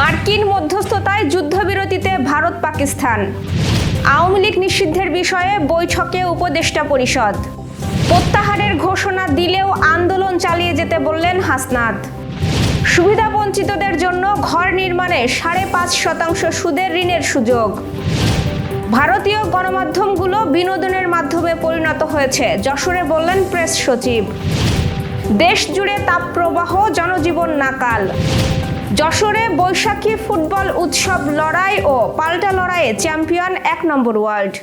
মার্কিন মধ্যস্থতায় যুদ্ধবিরতিতে ভারত পাকিস্তান। আওয়ামী লীগ নিষিদ্ধের বিষয়ে বৈঠকে উপদেষ্টা পরিষদ। প্রত্যাহারের ঘোষণা দিলেও আন্দোলন চালিয়ে যেতে বললেন হাসনাত। সুবিধাবঞ্চিতদের জন্য ঘর নির্মাণে সাড়ে পাঁচ শতাংশ সুদের ঋণের সুযোগ। ভারতীয় গণমাধ্যমগুলো বিনোদনের মাধ্যমে পরিণত হয়েছে, যশোরে বললেন প্রেস সচিব। দেশ জুড়ে তাপপ্রবাহ, জনজীবন নাকাল। যশোরে বৈশাখী ফুটবল উৎসব লড়াই ও পাল্টা লড়াইয়ে চ্যাম্পিয়ন এক নম্বর ওয়ার্ল্ড।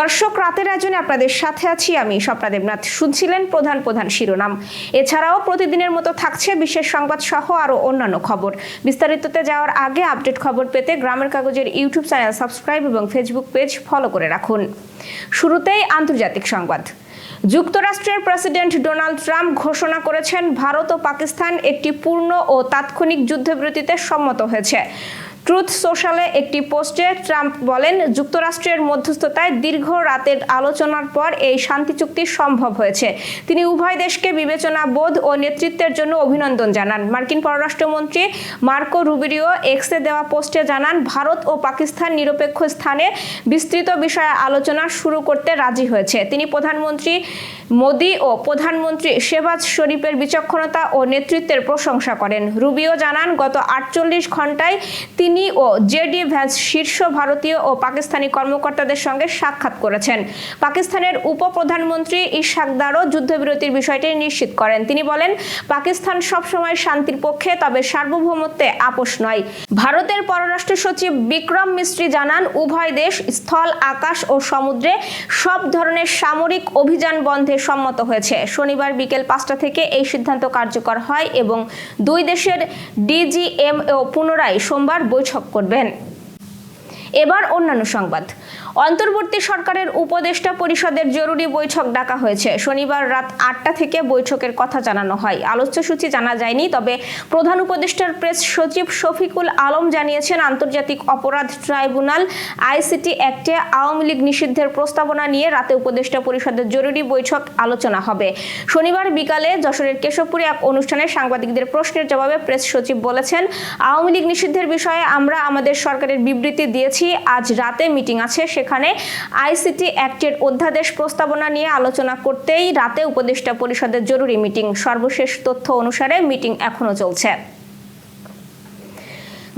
দর্শক, রাতের আয়োজনে আপনাদের সাথে আছি আমি স্বপ্না দেবনাথ। শুনছিলেন প্রধান প্রধান শিরোনাম। এছাড়াও প্রতিদিনের মতো থাকছে বিশেষ সংবাদ সহ আরও অন্যান্য খবর। বিস্তারিততে যাওয়ার আগে আপডেট খবর পেতে গ্রামের কাগজের ইউটিউব চ্যানেল সাবস্ক্রাইব এবং ফেসবুক পেজ ফলো করে রাখুন। শুরুতেই আন্তর্জাতিক সংবাদ। যুক্তরাষ্ট্রের প্রেসিডেন্ট ডোনাল্ড ট্রাম্প ঘোষণা করেছেন, ভারত ও পাকিস্তান একটি পূর্ণ ও তাৎক্ষণিক যুদ্ধবিরতিতে সম্মত হয়েছে। ট্রুথ সোশ্যালে একটি পোস্টে ট্রাম্প বলেন, যুক্তরাষ্ট্রের মধ্যস্থতায় দীর্ঘ রাতের আলোচনার পর এই শান্তি চুক্তি সম্ভব হয়েছে। তিনি উভয় দেশকে বিবেচনা, বোধ ও নেতৃত্বের জন্য অভিনন্দন জানান। মার্কিন পররাষ্ট্রমন্ত্রী মার্কো রুবিরিও এক্সে দেওয়া পোস্টে জানান, ভারত ও পাকিস্তান নিরপেক্ষ স্থানে বিস্তৃত বিষয়ে আলোচনা শুরু করতে রাজি হয়েছে। তিনি প্রধানমন্ত্রী মোদি ও প্রধানমন্ত্রী শেবাজ শরীফের বিচক্ষণতা ও নেতৃত্বের প্রশংসা করেন। রুবিও জানান, গত আটচল্লিশ ঘন্টায় তিনি ও জেডি ভ্যান্স শীর্ষ ভারতীয় ও পাকিস্তানি কর্মকর্তাদের সঙ্গে সাক্ষাৎ করেছেন। পাকিস্তানের উপপ্রধানমন্ত্রী ইশাকদারও যুদ্ধবিরতির বিষয়টি নিশ্চিত করেন। তিনি বলেন, পাকিস্তান সবসময় শান্তির পক্ষে, তবে সার্বভৌমত্বে আপোষ নয়। ভারতের পররাষ্ট্র সচিব বিক্রম মিস্ত্রি জানান, উভয় দেশ স্থল, আকাশ ও সমুদ্রে সব ধরনের সামরিক অভিযান বন্ধে সম্মত হয়েছে। শনিবার বিকেল পাঁচটা থেকে এই সিদ্ধান্ত কার্যকর হয় এবং দুই দেশের ডিজিএমও পুনরায় সোমবার বৈঠক করবেন। এবার অন্যান্য সংবাদ। অন্তর্বর্তী সরকারের উপদেষ্টা পরিষদের জরুরি বৈঠক ডাকা হয়েছে। শনিবার রাত আটটা থেকে বৈঠকের কথা জানানো হয়। আলোচ্যসূচি জানা যায়নি, তবে প্রধান উপদেষ্টার প্রেস সচিব শফিকুল আলম জানিয়েছেন, আন্তর্জাতিক অপরাধ ট্রাইব্যুনাল, আইসিটি অ্যাক্টে আওয়ামী লীগ নিষিদ্ধের প্রস্তাবনা নিয়ে রাতে উপদেষ্টা পরিষদের জরুরি বৈঠক আলোচনা হবে। শনিবার বিকালে যশোরের কেশবপুরে এক অনুষ্ঠানে সাংবাদিকদের প্রশ্নের জবাবে প্রেস সচিব বলেছেন, আওয়ামী লীগ নিষিদ্ধের বিষয়ে আমরা আমাদের সরকারের বিবৃতি দিয়েছি। আজ রাতে মিটিং আছে সেখানে আইসিটি অ্যাক্টের অধ্যাদেশ প্রস্তাবনা নিয়ে আলোচনা করতেই রাতে উপদেষ্টা পরিষদের জরুরি মিটিং। সর্বশেষ তথ্য অনুসারে মিটিং এখনও চলছে।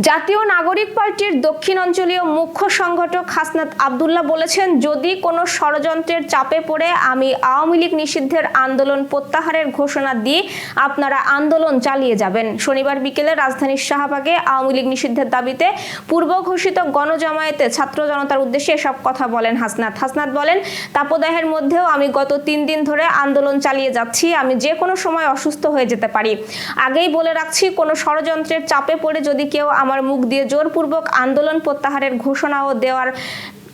জাতীয় নাগরিক পার্টির দক্ষিণ অঞ্চলীয় মুখ্য সংগঠক হাসনাত আবদুল্লাহ বলেছেন, যদি কোনো ষড়যন্ত্রের চাপে পড়ে, আমি আওয়ামী লীগ নিষিদ্ধের আন্দোলন প্রত্যাহারের ঘোষণা দিয়ে আপনারা আন্দোলন চালিয়ে যাবেন। শনিবার বিকেলে রাজধানীর শাহবাগে আওয়ামী লীগ নিষিদ্ধের দাবিতে পূর্ব ঘোষিত গণজামায়াতে ছাত্র জনতার উদ্দেশ্যে এসব কথা বলেন হাসনাত। হাসনাত বলেন, তাপদাহের মধ্যেও আমি গত তিন দিন ধরে আন্দোলন চালিয়ে যাচ্ছি, আমি যে কোনো সময় অসুস্থ হয়ে যেতে পারি। আগেই বলে রাখছি, কোনো ষড়যন্ত্রের চাপে পড়ে যদি কেউ আমার মুখ দিয়ে জোরপূর্বক আন্দোলন প্রত্যাহারের ঘোষণাও দেওয়ার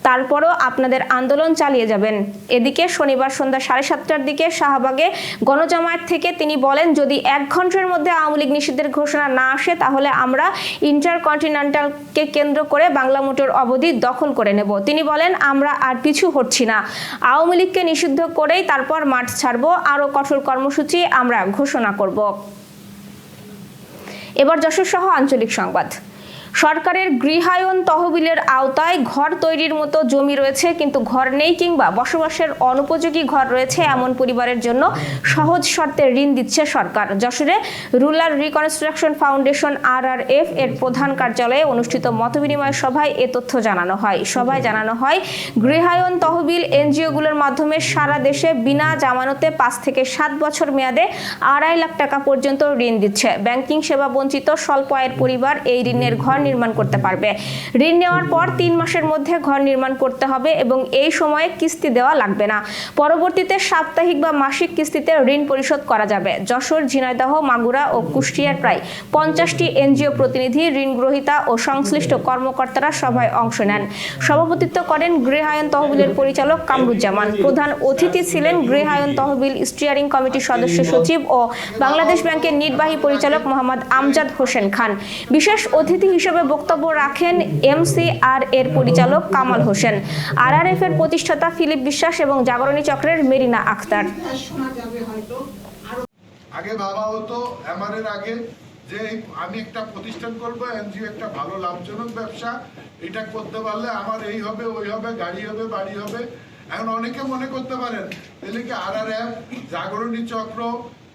তারপরও আপনাদের আন্দোলন চালিয়ে যাবেন। এদিকে শনিবার সন্ধ্যা সাড়ে সাতটার দিকে শাহবাগে গণজামায়াত থেকে তিনি বলেন, যদি এক ঘণ্টার মধ্যে আওয়ামী লীগ নিষিদ্ধের ঘোষণা না আসে, তাহলে আমরা ইন্টারকন্টিনেন্টালকে কেন্দ্র করে বাংলা মোটর অবধি দখল করে নেব। তিনি বলেন, আমরা আর পিছু হচ্ছি না। আওয়ামী লীগকে নিষিদ্ধ করেই তারপর মাঠ ছাড়বো। আরও কঠোর কর্মসূচি আমরা ঘোষণা করব। এবার যশোর সহ আঞ্চলিক সংবাদ। সরকারের গৃহায়ন তহবিলের আওতায় ঘর তৈরির মতো জমি রয়েছে, কিন্তু ঘর নেই কিংবা বসবাসের অনুপযোগী ঘর রয়েছে এমন পরিবারের জন্য সহজ শর্তে ঋণ দিচ্ছে সরকার। যশোরে rural reconstruction foundation R R F এর প্রধান কার্যালয়ে অনুষ্ঠিত মতবিনিময় সভায় এ তথ্য জানানো হয়। সভায় জানানো হয় গৃহায়ন তহবিল এনজিওগুলোর মাধ্যমে সারা দেশে বিনা জামানতে পাঁচ থেকে সাত বছর মেয়াদে আড়াই লাখ টাকা পর্যন্ত ঋণ দিচ্ছে। ব্যাংকিং সেবা বঞ্চিত স্বল্প আয়ের পরিবার এই ঋণের ঘর নির্মাণ করতে পারবে। ঋণ নেওয়ার পর তিন মাসের মধ্যে ঘর নির্মাণ করতে হবে এবং এই সময়ে কিস্তি দেওয়া লাগবে না। পরবর্তীতে সাপ্তাহিক বা মাসিক কিস্তিতে ঋণ পরিশোধ করা যাবে। যশোর, ঝিনাইদহ, মাগুরা ও কুষ্টিয়ার প্রায় পঞ্চাশটি এনজিও প্রতিনিধি ঋণ গ্রহীতা ও সংশ্লিষ্ট কর্মকর্তারা সভায় অংশ নেন। সভাপতিত্ব করেন গৃহায়ন তহবিলের পরিচালক কামরুজ্জামান। প্রধান অতিথি ছিলেন গৃহায়ন তহবিল স্টিয়ারিং কমিটির সদস্য সচিব ও বাংলাদেশ ব্যাংকের নির্বাহী পরিচালক মোহাম্মদ আমজাদ হোসেন খান। বিশেষ অতিথি হিসেবে বক্তব্য রাখেন এমসিআর এর পরিচালক কামাল হোসেন। আরআরএফ এর প্রতিষ্ঠাতা ফিলিপ বিশ্বাস এবং জাগরণী চক্রের মেরিনা আক্তার আগে ভাবা হতো, এমআরএর আগে, যে আমি একটা প্রতিষ্ঠান করব, এনজিও একটা ভালো, লাভজনক ব্যবসা, এটা করতে পারলে আমার এই হবে, ওই হবে, গাড়ি হবে, বাড়ি হবে। এখন অনেকে মনে করতে পারেন, তাহলে কি আর আর এফ জাগরণী চক্র,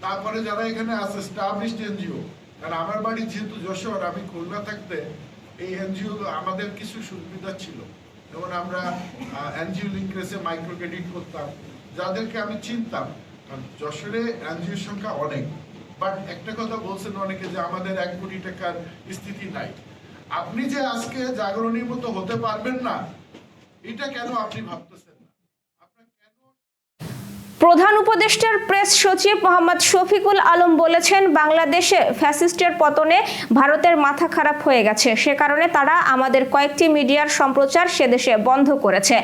তারপরে যারা এখানে আছে স্টাবলিশড এনজিও কারণ আমার বাড়ি যেহেতু যশোর, আমি খুলনা থাকতে এই এনজিও আমাদের কিছু সুবিধা ছিল। যেমন আমরা এনজিও লিঙ্কেসে মাইক্রো ক্রেডিট করতাম, যাদেরকে আমি চিনতাম। কারণ যশোরে এনজিওর সংখ্যা অনেক। বাট একটা কথা বলছেন অনেকে যে আমাদের এক কোটি টাকার স্থিতি নাই। আপনি যে আজকে জাগরণীর মতো হতে পারবেন না, এটা কেন আপনি ভাবতেছেন? প্রধান উপদেষ্টার প্রেস সচিব মোহাম্মদ শফিকুল আলম বলেছেন, বাংলাদেশে ফ্যাসিস্টের পতনে ভারতের মাথা খারাপ হয়ে গেছে। সে কারণে তারা আমাদের কয়েকটি মিডিয়ার সম্প্রচার সে দেশে বন্ধ করেছে।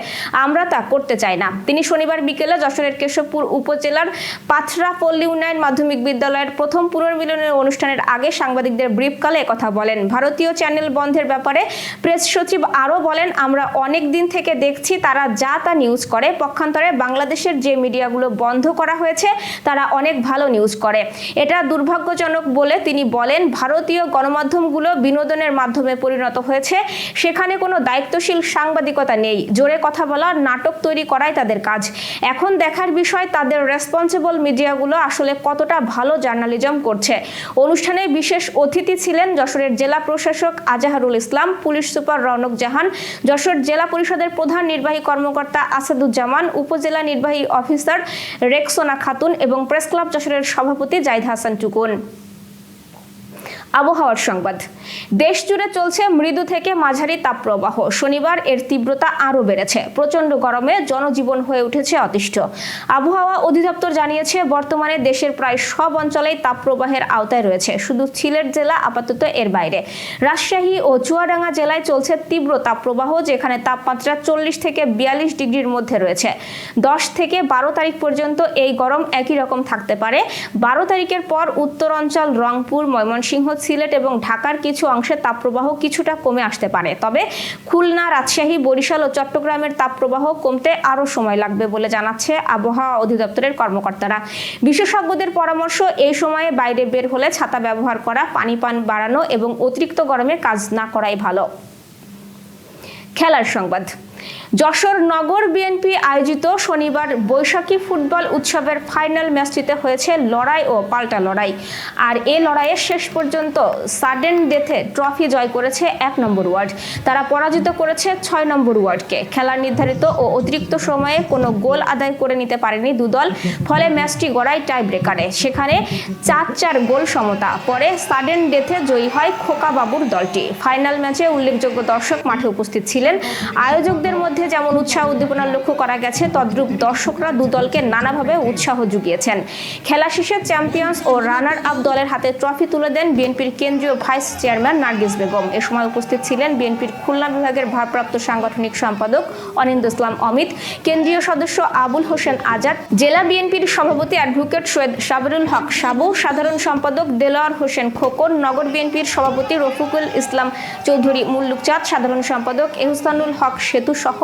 আমরা তা করতে চাই না। তিনি শনিবার বিকেলে যশোরের কেশবপুর উপজেলার পাথরা পল্লী উন্নয়ন মাধ্যমিক বিদ্যালয়ের প্রথম পুনর্মিলনের অনুষ্ঠানের আগে সাংবাদিকদের ব্রিফকালে কথা বলেন। ভারতীয় চ্যানেল বন্ধের ব্যাপারে প্রেস সচিব আরও বলেন, আমরা অনেক দিন থেকে দেখছি তারা যা তা নিউজ করে। পক্ষান্তরে বাংলাদেশের যে মিডিয়াগুলো বন্ধ করা হয়েছে, তারা অনেক ভালো নিউজ করে। এটা দুর্ভাগ্যজনক বলে তিনি বলেন, ভারতীয় গণমাধ্যমগুলো বিনোদনের মাধ্যমে পরিণত হয়েছে। সেখানে কোনো দায়িত্বশীল সাংবাদিকতা নেই। জোরে কথা বলা, নাটক তৈরি করাই তাদের কাজ। এখন দেখার বিষয়, তাদের রেসপন্সিবল মিডিয়াগুলো আসলে কতটা ভালো জার্নালিজম করছে। অনুষ্ঠানে বিশেষ অতিথি ছিলেন যশোরের জেলা প্রশাসক আজাহারুল ইসলাম, পুলিশ সুপার রৌনক জাহান, যশোর জেলা পরিষদের প্রধান নির্বাহী কর্মকর্তা আসাদুজ্জামান, উপজেলা নির্বাহী অফিসার রেক্সোনা খাতুন এবং প্রেস ক্লাব যশোরের সভাপতি জাইদ হাসান টুকুন আবহাওয়ার সংবাদ। দেশ জুড়ে চলছে মৃদু থেকে মাঝারি তাপপ্রবাহ। শনিবার এর তীব্রতা আরও বেড়েছে। প্রচণ্ড গরমে জনজীবন হয়ে উঠেছে অতিষ্ঠ। আবহাওয়া অধিদপ্তর জানিয়েছে, বর্তমানে দেশের প্রায় সব অঞ্চলেই তাপপ্রবাহের আওতায় রয়েছে। শুধু সিলেট জেলা, আপাতত এর বাইরে। রাজশাহী ও চুয়াডাঙ্গা জেলায় চলছে তীব্র তাপপ্রবাহ, যেখানে তাপমাত্রা চল্লিশ থেকে বিয়াল্লিশ ডিগ্রির মধ্যে রয়েছে। দশ থেকে বারো তারিখ পর্যন্ত এই গরম একই রকম থাকতে পারে। বারো তারিখের পর উত্তর অঞ্চল রংপুর, ময়মনসিংহ সিলেট এবং ঢাকার কিছু অংশে তাপপ্রবাহ কিছুটা কমে আসতে পারে। তবে খুলনা, রাজশাহী, বরিশাল ও চট্টগ্রামের তাপপ্রবাহ কমতে আরও সময় লাগবে বলে জানাচ্ছে আবহাওয়া অধিদপ্তরের কর্মকর্তারা। বিশেষজ্ঞদের পরামর্শ এই সময়ে বাইরে বের হলে ছাতা ব্যবহার করা পানি পান বাড়ানো এবং অতিরিক্ত গরমে কাজ না করাই ভালো। খেলার সংবাদ। যশোর নগর বিএনপি আয়োজিত শনিবার বৈশাখী ফুটবল উৎসবের ফাইনাল ম্যাচটিতে হয়েছে লড়াই ও পাল্টা লড়াই। আর এ লড়াইয়ে শেষ পর্যন্ত সাডেন ডেথে ট্রফি জয় করেছে এক নম্বর ওয়ার্ড। তারা পরাজিত করেছে ছয় নম্বর ওয়ার্ডকে। খেলার নির্ধারিত ও অতিরিক্ত সময়ে কোনো গোল আদায় করে নিতে পারেনি দুদল। ফলে ম্যাচটি গড়ায় টাই ব্রেকারে সেখানে চার চার গোল সমতা। পরে সাডেন ডেথে জয়ী হয় খোকা বাবুর দলটি। ফাইনাল ম্যাচে উল্লেখযোগ্য দর্শক মাঠে উপস্থিত ছিলেন। আয়োজকদের মধ্যে যেমন উৎসাহ উদ্দীপনা লক্ষ্য করা গেছে, তদ্রূপ দর্শকরা দু দলকে নানাভাবে উৎসাহ জুগিয়েছেন খেলা শেষে চ্যাম্পিয়ন্স ও রানার আপ দলের হাতে ট্রফি তুলে দেন বিএনপির কেন্দ্রীয় ভাইস চেয়ারম্যান নার্গিস বেগম। এ সময় উপস্থিত ছিলেন বিএনপির খুলনা বিভাগের ভারপ্রাপ্ত সাংগঠনিক সম্পাদক অনিন্দ ইসলাম অমিত, কেন্দ্রীয় সদস্য আবুল হোসেন আজাদ, জেলা বিএনপির সভাপতি অ্যাডভোকেট সৈয়দ সাবরুল হক সাবু, সাধারণ সম্পাদক দেলোয়ার হোসেন খোকন, নগর বিএনপির সভাপতি রফিকুল ইসলাম চৌধুরী মুল্লুকচাঁদ, সাধারণ সম্পাদক এহসানুল হক সেতু সহ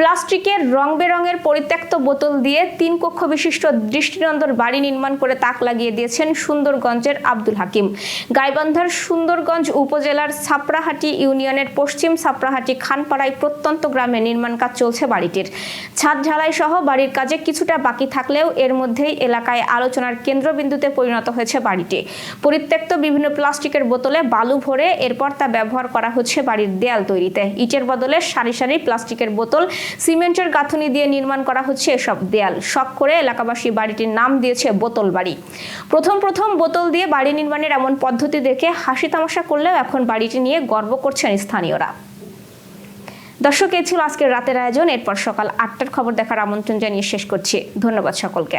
প্লাস্টিকের রং বেরঙের পরিত্যক্ত বোতল দিয়ে তিন কক্ষ বিশিষ্ট দৃষ্টিনন্দন বাড়ি নির্মাণ করে তাক লাগিয়ে দিয়েছেন সুন্দরগঞ্জের আব্দুল হাকিম। গাইবান্ধার সুন্দরগঞ্জ উপজেলার ছাপড়াহাটি ইউনিয়নের পশ্চিম ছাপড়াহাটি খানপাড়ায় প্রত্যন্ত গ্রামে নির্মাণ কাজ চলছে বাড়িটির। ছাদ ঢালাই সহ বাড়ির কাজে কিছুটা বাকি থাকলেও এর মধ্যেই এলাকায় আলোচনার কেন্দ্রবিন্দুতে পরিণত হয়েছে বাড়িটি। পরিত্যক্ত বিভিন্ন প্লাস্টিকের বোতলে বালু ভরে এরপর তা ব্যবহার করা হচ্ছে বাড়ির দেয়াল তৈরিতে। ইটের বদলে সারি সারি প্লাস্টিকের বোতল সিমেন্টের গাঁথনি দিয়ে নির্মাণ করা হচ্ছে এসব দেয়াল। শখ করে এলাকাবাসী বাড়িটির নাম দিয়েছে বোতল বাড়ি। প্রথম প্রথম বোতল দিয়ে বাড়ি নির্মাণের এমন পদ্ধতি দেখে হাসি তামাশা করলেও এখন বাড়িটি নিয়ে গর্ব করছেন স্থানীয়রা। দর্শক, এই ছিল আজকের রাতের আয়োজন। এরপর সকাল আটটার খবর দেখার আমন্ত্রণ জানিয়ে শেষ করছি। ধন্যবাদ সকলকে।